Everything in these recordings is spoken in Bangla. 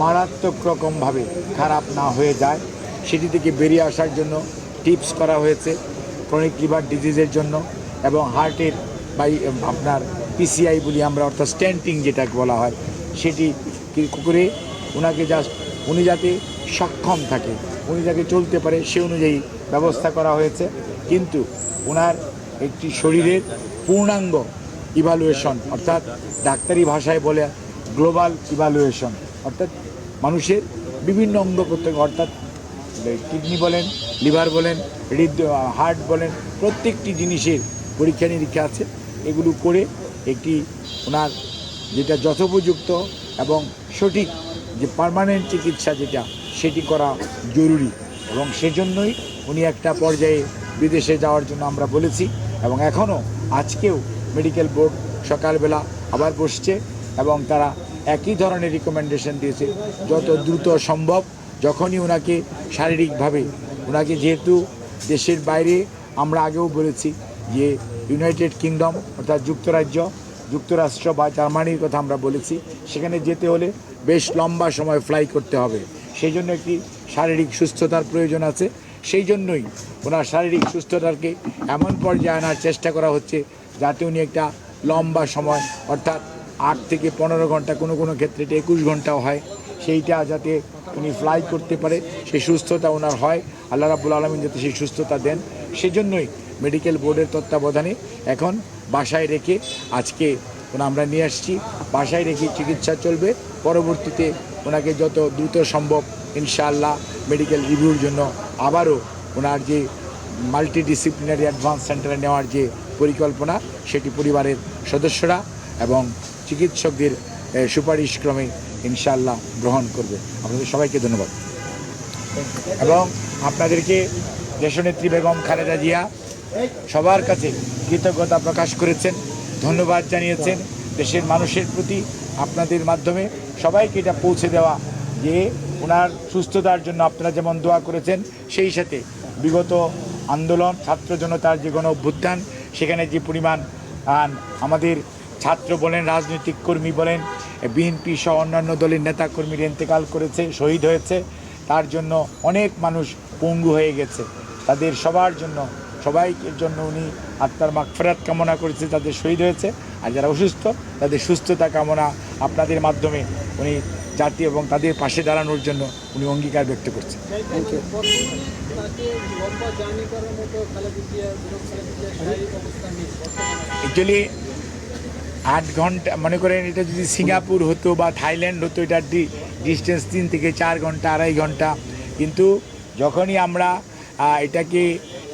মারাত্মক রকমভাবে খারাপ না হয়ে যায়। সেটি থেকে বেরিয়ে আসার জন্য টিপস করা হয়েছে ক্রনিক লিভার ডিজিজের জন্য এবং হার্টের বাই আপনার পিসিআই বলি আমরা, অর্থাৎ স্ট্যান্টিং যেটা বলা হয়, সেটি করে ওনাকে জাস্ট উনি যাতে সক্ষম থাকে, উনি যাতে চলতে পারে সে অনুযায়ী ব্যবস্থা করা হয়েছে। কিন্তু ওনার একটি শরীরের পূর্ণাঙ্গ ইভালুয়েশন অর্থাৎ ডাক্তারি ভাষায় বলে গ্লোবাল ইভালুয়েশন অর্থাৎ মানুষের বিভিন্ন অঙ্গ প্রত্যঙ্গ, অর্থাৎ কিডনি বলেন, লিভার বলেন, হৃদ হার্ট বলেন, প্রত্যেকটি জিনিসের পরীক্ষা নিরীক্ষা আছে। এগুলো করে একটি ওনার যেটা যথোপযুক্ত এবং সঠিক যে পার্মানেন্ট চিকিৎসা যেটা, সেটি করা জরুরি। এবং সেজন্যই উনি একটা পর্যায়ে বিদেশে যাওয়ার জন্য আমরা বলেছি এবং এখনও আজকেও মেডিকেল বোর্ড সকালবেলা আবার বসছে এবং তারা একই ধরনের রিকমেন্ডেশন দিয়েছে। যত দ্রুত সম্ভব, যখনই ওনাকে শারীরিকভাবে ওনাকে যেহেতু দেশের বাইরে, আমরা আগেও বলেছি যে ইউনাইটেড কিংডম অর্থাৎ যুক্তরাজ্য, যুক্তরাষ্ট্র বা জার্মানির কথা আমরা বলেছি, সেখানে যেতে হলে বেশ লম্বা সময় ফ্লাই করতে হবে। সেই জন্য একটি শারীরিক সুস্থতার প্রয়োজন আছে। সেই জন্যই ওনার শারীরিক সুস্থতাকে এমন পর্যায়ে আনার চেষ্টা করা হচ্ছে, যাতে উনি একটা লম্বা সময়, অর্থাৎ আট থেকে পনেরো ঘণ্টা কোনো কোনো ক্ষেত্রে এটা একুশ ঘন্টাও হয়। সেইটা যাতে উনি ফ্লাই করতে পারে সেই সুস্থতা ওনার হয়। আল্লাহ রাবুল আলমিন যাতে সেই সুস্থতা দেন। সেজন্যই মেডিকেল বোর্ডের তত্ত্বাবধানে এখন বাসায় রেখে আজকে আমরা নিয়ে আসছি। বাসায় রেখে চিকিৎসা চলবে। পরবর্তীতে ওনাকে যত দ্রুত সম্ভব ইনশাআল্লাহ মেডিকেল রিভিউর জন্য আবারও ওনার যে মাল্টি ডিসিপ্লিনারি অ্যাডভান্স সেন্টারে নেওয়ার যে পরিকল্পনা, সেটি পরিবারের সদস্যরা এবং চিকিৎসকদের এ, সুপারিশক্রমে ইনশাআল্লাহ গ্রহণ করবে। আপনাদের সবাইকে ধন্যবাদ। এবং আপনাদেরকে দেশনেত্রী বেগম খালেদা জিয়া সবার কাছে কৃতজ্ঞতা প্রকাশ করেছেন ধন্যবাদ জানিয়েছেন। দেশের মানুষের প্রতি আপনাদের মাধ্যমে সবাইকে এটা পৌঁছে দেওয়া যে ওনার সুস্থতার জন্য আপনারা যেমন দোয়া করেছেন সেই সাথে বিগত আন্দোলন ছাত্র জনতার যে গণ অভ্যুত্থান সেখানে যে পরিমাণ আমাদের ছাত্র বলেন, রাজনৈতিক কর্মী বলেন বিএনপি সহ অন্যান্য দলের নেতাকর্মীর ইন্তেকাল করেছে, শহীদ হয়েছে। তার জন্য অনেক মানুষ পঙ্গু হয়ে গেছে। তাদের সবার জন্য সবাইকের জন্য উনি আত্মার মাগফেরাত কামনা করেছে, তাদের শহীদ হয়েছে। আর যারা অসুস্থ, তাদের সুস্থতা কামনা আপনাদের মাধ্যমে উনি জাতি এবং তাদের পাশে দাঁড়ানোর জন্য উনি অঙ্গীকার ব্যক্ত করছেন অ্যাকচুয়ালি আট ঘণ্টা মনে করেন এটা যদি সিঙ্গাপুর হতো বা থাইল্যান্ড হতো এটার ডিস্টেন্স তিন থেকে চার ঘণ্টা, আড়াই ঘণ্টা। কিন্তু যখনই আমরা এটাকে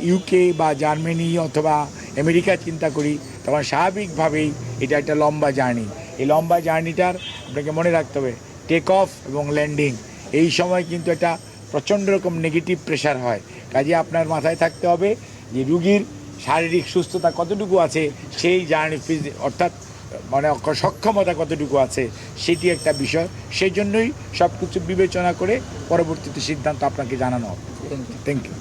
ইউকে বা জার্মানি অথবা আমেরিকা চিন্তা করি, তখন স্বাভাবিকভাবেই এটা একটা লম্বা জার্নি। এই লম্বা জার্নিটার আপনাকে মনে রাখতে হবে টেক অফ এবং ল্যান্ডিং এই সময় কিন্তু একটা প্রচণ্ড রকম নেগেটিভ প্রেশার হয়। কাজে আপনার মাথায় থাকতে হবে যে রুগীর শারীরিক সুস্থতা কতটুকু আছে, সেই জার্নি অর্থাৎ মানে সক্ষমতা কতটুকু আছে সেটি একটা বিষয়। সেই জন্যই সব কিছু বিবেচনা করে পরবর্তীতে সিদ্ধান্ত আপনাকে জানানো হবে। Thank you